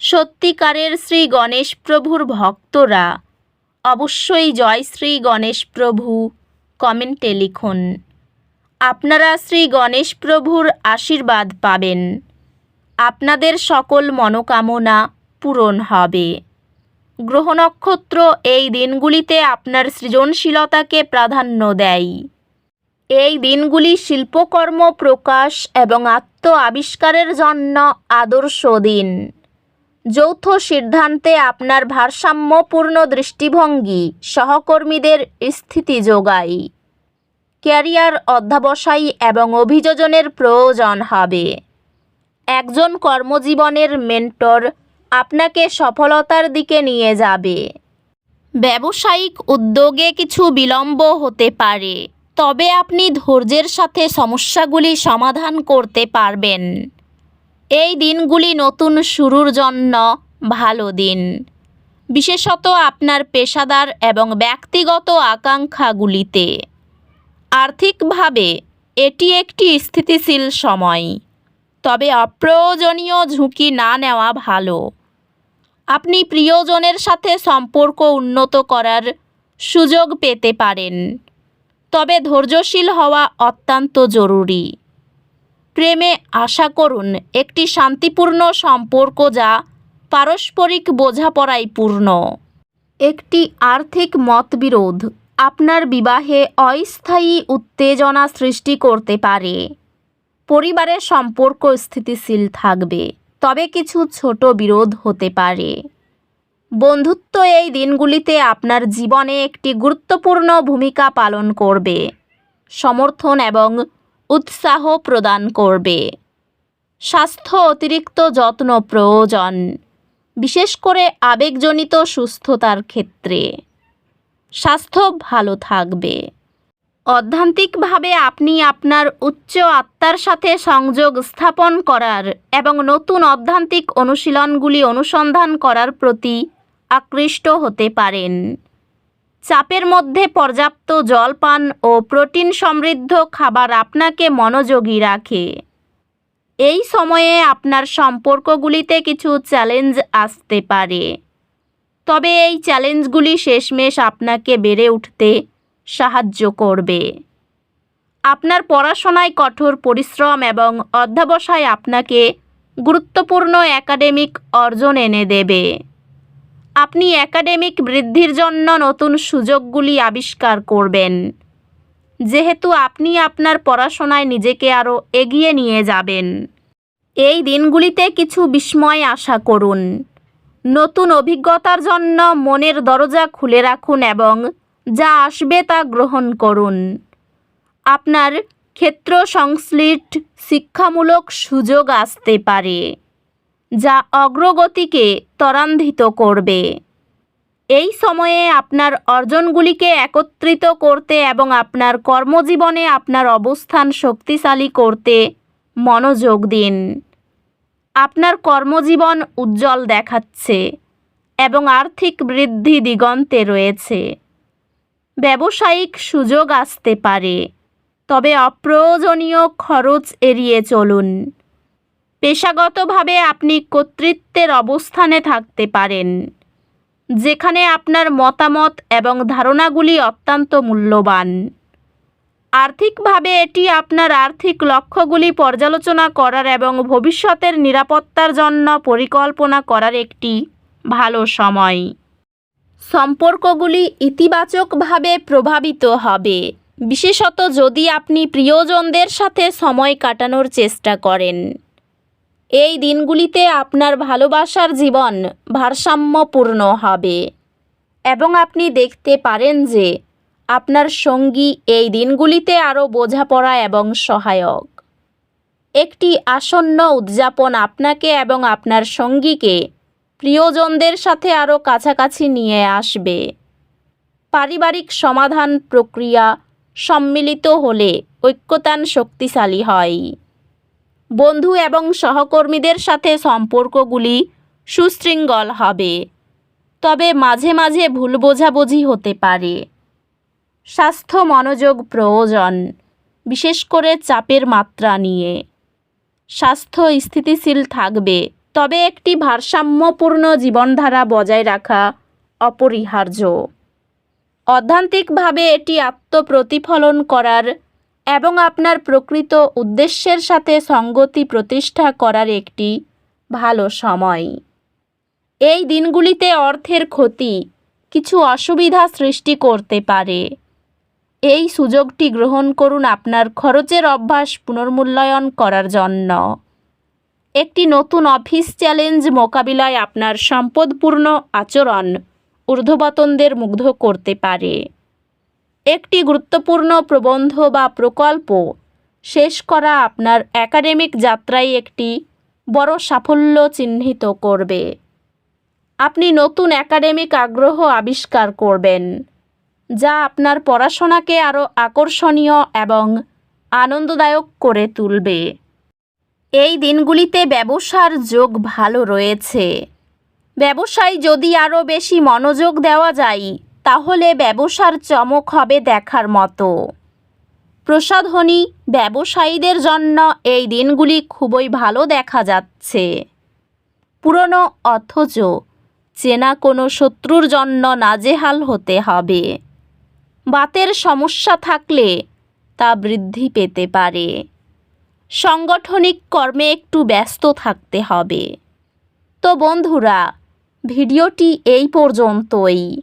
সত্যিকারের শ্রী গণেশ প্রভুর ভক্তরা। অবশ্যই জয় শ্রী গণেশ প্রভু, কমেন্টে লিখুন। আপনারা শ্রী গণেশ প্রভুর আশীর্বাদ পাবেন। আপনাদের সকল মনোকামনা পূরণ হবে। গ্রহ নক্ষত্র এই দিনগুলিতে আপনার সৃজনশীলতাকে প্রাধান্য দেয়। এই দিনগুলি শিল্পকর্ম প্রকাশ এবং আত্ম আবিষ্কারের জন্য আদর্শ দিন। যৌথ সিদ্ধান্তে আপনার ভারসাম্যপূর্ণ দৃষ্টিভঙ্গি, সহকর্মীদের স্থিতি যোগায় ক্যারিয়ার অধ্যাবসায়ী এবং অভিযোজনের প্রয়োজন হবে। একজন কর্মজীবনের মেন্টর আপনাকে সফলতার দিকে নিয়ে যাবে। ব্যবসায়িক উদ্যোগে কিছু বিলম্ব হতে পারে, তবে আপনি ধৈর্যের সাথে সমস্যাগুলি সমাধান করতে পারবেন। এই দিনগুলি নতুন শুরুর জন্য ভালো দিন। বিশেষত আপনার পেশাদার এবং ব্যক্তিগত আকাঙ্ক্ষাগুলিতে। আর্থিকভাবে এটি একটি স্থিতিশীল সময়, তবে অপ্রয়োজনীয় ঝুঁকি না নেওয়া ভালো। আপনি প্রিয়জনের সাথে সম্পর্ক উন্নত করার সুযোগ পেতে পারেন, তবে ধৈর্যশীল হওয়া অত্যন্ত জরুরি। প্রেমে আশা করুন, একটি শান্তিপূর্ণ সম্পর্ক যা পারস্পরিক বোঝাপড়ায় পূর্ণ। একটি আর্থিক মতবিরোধ আপনার বিবাহে অস্থায়ী উত্তেজনা সৃষ্টি করতে পারে। পরিবারের সম্পর্ক স্থিতিশীল থাকবে, তবে কিছু ছোট বিরোধ হতে পারে। বন্ধুত্ব এই দিনগুলিতে আপনার জীবনে একটি গুরুত্বপূর্ণ ভূমিকা পালন করবে। সমর্থন এবং উৎসাহ প্রদান করবে। স্বাস্থ্য অতিরিক্ত যত্ন প্রয়োজন, বিশেষ করে আবেগজনিত সুস্থতার ক্ষেত্রে। স্বাস্থ্য ভালো থাকবে। অধ্যান্তিকভাবে আপনি আপনার উচ্চ আত্মার সাথে সংযোগ স্থাপন করার এবং নতুন অধ্যান্তিক অনুশীলনগুলি অনুসন্ধান করার প্রতি আকৃষ্ট হতে পারেন। চাপের মধ্যে পর্যাপ্ত জল পান ও প্রোটিন সমৃদ্ধ খাবার আপনাকে মনোযোগী রাখে। এই সময়ে আপনার সম্পর্কগুলিতে কিছু চ্যালেঞ্জ আসতে পারে। তবে এই চ্যালেঞ্জগুলি শেষমেশ আপনাকে বেড়ে উঠতে সাহায্য করবে। আপনার পড়াশোনায় কঠোর পরিশ্রম এবং অধ্যাবসায় আপনাকে গুরুত্বপূর্ণ একাডেমিক অর্জন এনে দেবে। আপনি একাডেমিক বৃদ্ধির জন্য নতুন সুযোগগুলি আবিষ্কার করবেন। যেহেতু আপনি আপনার পড়াশোনায় নিজেকে আরও এগিয়ে নিয়ে যাবেন। এই দিনগুলিতে কিছু বিস্ময় আশা করুন। নতুন অভিজ্ঞতার জন্য মনের দরজা খুলে রাখুন এবং যা আসবে তা গ্রহণ করুন। আপনার ক্ষেত্র সংশ্লিষ্ট শিক্ষামূলক সুযোগ আসতে পারে। যা অগ্রগতিকে ত্বরান্বিত করবে। এই সময়ে আপনার অর্জনগুলিকে একত্রিত করতে এবং আপনার কর্মজীবনে আপনার অবস্থান শক্তিশালী করতে মনোযোগ দিন। আপনার কর্মজীবন উজ্জ্বল দেখাচ্ছে এবং আর্থিক বৃদ্ধি দিগন্তে রয়েছে। ব্যবসায়িক সুযোগ আসতে পারে, তবে অপ্রয়োজনীয় খরচ এড়িয়ে চলুন। পেশাগতভাবে আপনি কর্তৃত্বের অবস্থানে থাকতে পারেন, যেখানে আপনার মতামত এবং ধারণাগুলি অত্যন্ত মূল্যবান। আর্থিকভাবে এটি আপনার আর্থিক লক্ষ্যগুলি পর্যালোচনা করার এবং ভবিষ্যতের নিরাপত্তার জন্য পরিকল্পনা করার একটি ভালো সময়। সম্পর্কগুলি ইতিবাচকভাবে প্রভাবিত হবে, বিশেষত যদি আপনি প্রিয়জনদের সাথে সময় কাটানোর চেষ্টা করেন। এই দিনগুলিতে আপনার ভালোবাসার জীবন ভারসাম্যপূর্ণ হবে। এবং আপনি দেখতে পারেন যে আপনার সঙ্গী এই দিনগুলিতে আরও বোঝাপড়া এবং সহায়ক। একটি আসন্ন উদযাপন আপনাকে এবং আপনার সঙ্গীকে প্রিয়জনদের সাথে আরও কাছাকাছি নিয়ে আসবে। পারিবারিক সমাধান প্রক্রিয়া সম্মিলিত হলে ঐক্যতান শক্তিশালী হয়। বন্ধু এবং সহকর্মীদের সাথে সম্পর্কগুলি সুশৃঙ্গল হবে। তবে মাঝে মাঝে ভুল বোঝাবুঝি হতে পারে। স্বাস্থ্য মনোযোগ প্রয়োজন, বিশেষ করে চাপের মাত্রা নিয়ে। স্বাস্থ্য স্থিতিশীল থাকবে, তবে একটি ভারসাম্যপূর্ণ জীবনধারা বজায় রাখা অপরিহার্য। অধ্যান্তিকভাবে এটি আত্মপ্রতিফলন করার এবং আপনার প্রকৃত উদ্দেশ্যের সাথে সঙ্গতি প্রতিষ্ঠা করার একটি ভালো সময়। এই দিনগুলিতে অর্থের ক্ষতি, কিছু অসুবিধা সৃষ্টি করতে পারে। এই সুযোগটি গ্রহণ করুন আপনার খরচের অভ্যাস পুনর্মূল্যায়ন করার জন্য। একটি নতুন অফিস চ্যালেঞ্জ মোকাবিলায় আপনার সম্পদপূর্ণ আচরণ ঊর্ধ্ববতনদের মুগ্ধ করতে পারে। একটি গুরুত্বপূর্ণ প্রবন্ধ বা প্রকল্প শেষ করা আপনার একাডেমিক যাত্রায় একটি বড় সাফল্য চিহ্নিত করবে। আপনি নতুন একাডেমিক আগ্রহ আবিষ্কার করবেন, যা আপনার পড়াশোনাকে আরও আকর্ষণীয় এবং আনন্দদায়ক করে তুলবে। এই দিনগুলিতে ব্যবসার যোগ ভালো রয়েছে। ব্যবসায় যদি আরও বেশি মনোযোগ দেওয়া যায় তাহলে ব্যবসার চমক হবে দেখার মতো। প্রসাধনী ব্যবসায়ীদের জন্য এই দিনগুলি খুবই ভালো দেখা যাচ্ছে। পুরনো অথচ চেনা কোনো শত্রুর জন্য নাজেহাল হতে হবে। বাতের সমস্যা থাকলে তা বৃদ্ধি পেতে পারে। সাংগঠনিক কর্মে একটু ব্যস্ত থাকতে হবে। তো বন্ধুরা, ভিডিওটি এই পর্যন্তই।